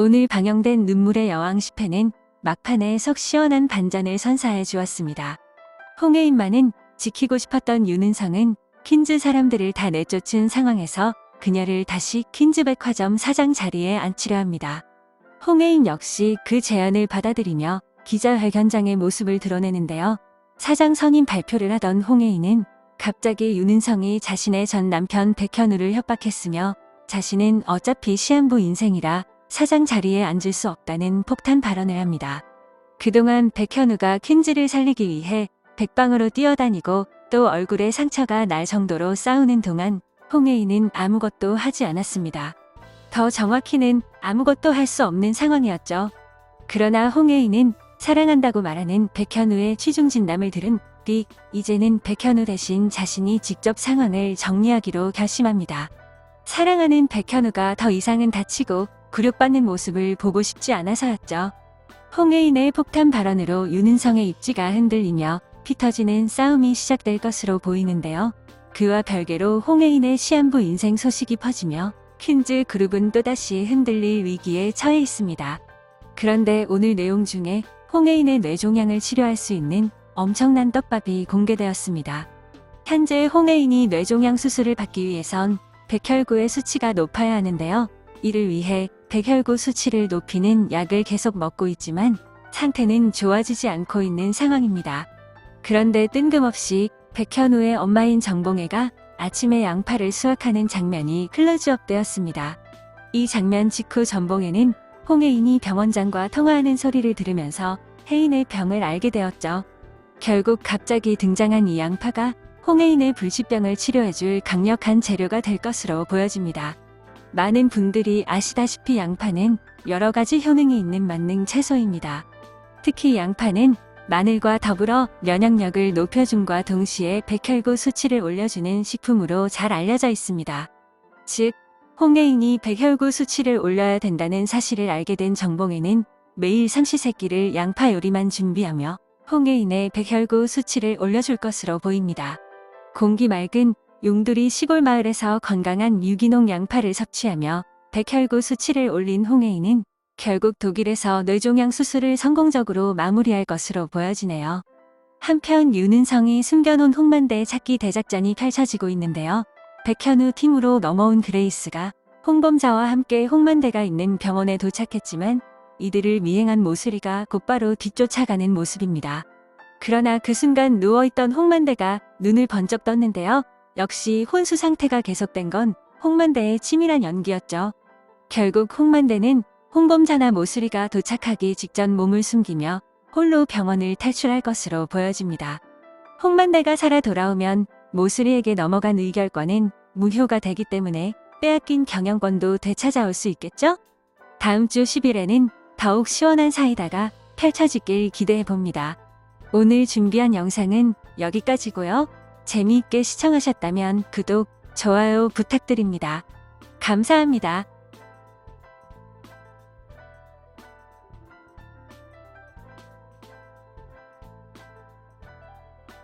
오늘 방영된 눈물의 여왕 10회는 막판에 속 시원한 반전을 선사해 주었습니다. 홍해인만은 지키고 싶었던 윤은성은 퀸즈 사람들을 다 내쫓은 상황에서 그녀를 다시 퀸즈 백화점 사장 자리에 앉히려 합니다. 홍해인 역시 그 제안을 받아들이며 기자회견장의 모습을 드러내는데요. 사장 선임 발표를 하던 홍해인은 갑자기 윤은성이 자신의 전 남편 백현우를 협박했으며 자신은 어차피 시한부 인생이라 사장 자리에 앉을 수 없다는 폭탄 발언을 합니다. 그동안 백현우가 퀸즈를 살리기 위해 백방으로 뛰어다니고 또 얼굴에 상처가 날 정도로 싸우는 동안 홍혜인은 아무것도 하지 않았습니다. 더 정확히는 아무것도 할 수 없는 상황이었죠. 그러나 홍혜인은 사랑한다고 말하는 백현우의 취중 진담을 들은 뒤 이제는 백현우 대신 자신이 직접 상황을 정리하기로 결심합니다. 사랑하는 백현우가 더 이상은 다치고 굴욕받는 모습을 보고 싶지 않아서였죠. 홍혜인의 폭탄 발언으로 윤은성의 입지가 흔들리며 피 터지는 싸움이 시작될 것으로 보이는데요. 그와 별개로 홍혜인의 시한부 인생 소식이 퍼지며 퀸즈 그룹은 또다시 흔들릴 위기에 처해 있습니다. 그런데 오늘 내용 중에 홍혜인의 뇌종양을 치료할 수 있는 엄청난 떡밥이 공개되었습니다. 현재 홍혜인이 뇌종양 수술을 받기 위해선 백혈구의 수치가 높아야 하는데요. 이를 위해 백혈구 수치를 높이는 약을 계속 먹고 있지만 상태는 좋아지지 않고 있는 상황입니다. 그런데 뜬금없이 백현우의 엄마인 정봉애가 아침에 양파를 수확하는 장면이 클로즈업 되었습니다. 이 장면 직후 전봉애는 홍혜인이 병원장과 통화하는 소리를 들으면서 혜인의 병을 알게 되었죠. 결국 갑자기 등장한 이 양파가 홍혜인의 불치병을 치료해줄 강력한 재료가 될 것으로 보여집니다. 많은 분들이 아시다시피 양파는 여러 가지 효능이 있는 만능 채소입니다. 특히 양파는 마늘과 더불어 면역력을 높여줌과 동시에 백혈구 수치를 올려주는 식품으로 잘 알려져 있습니다. 즉, 홍혜인이 백혈구 수치를 올려야 된다는 사실을 알게 된 정봉에는 매일 삼시세끼를 양파 요리만 준비하며 홍혜인의 백혈구 수치를 올려줄 것으로 보입니다. 공기 맑은 용두리 시골 마을에서 건강한 유기농 양파를 섭취하며 백혈구 수치를 올린 홍혜인은 결국 독일에서 뇌종양 수술을 성공적으로 마무리할 것으로 보여지네요. 한편 윤은성이 숨겨놓은 홍만대 찾기 대작전이 펼쳐지고 있는데요. 백현우 팀으로 넘어온 그레이스가 홍범자와 함께 홍만대가 있는 병원에 도착했지만 이들을 미행한 모슬이가 곧바로 뒤쫓아가는 모습입니다. 그러나 그 순간 누워있던 홍만대가 눈을 번쩍 떴는데요. 역시 혼수 상태가 계속된 건 홍만대의 치밀한 연기였죠. 결국 홍만대는 홍범자나 모슬이가 도착하기 직전 몸을 숨기며 홀로 병원을 탈출할 것으로 보여집니다. 홍만대가 살아 돌아오면 모슬이에게 넘어간 의결권은 무효가 되기 때문에 빼앗긴 경영권도 되찾아올 수 있겠죠? 다음 주 10일에는 더욱 시원한 사이다가 펼쳐지길 기대해 봅니다. 오늘 준비한 영상은 여기까지고요. 재미있게 시청하셨다면 구독, 좋아요 부탁드립니다. 감사합니다.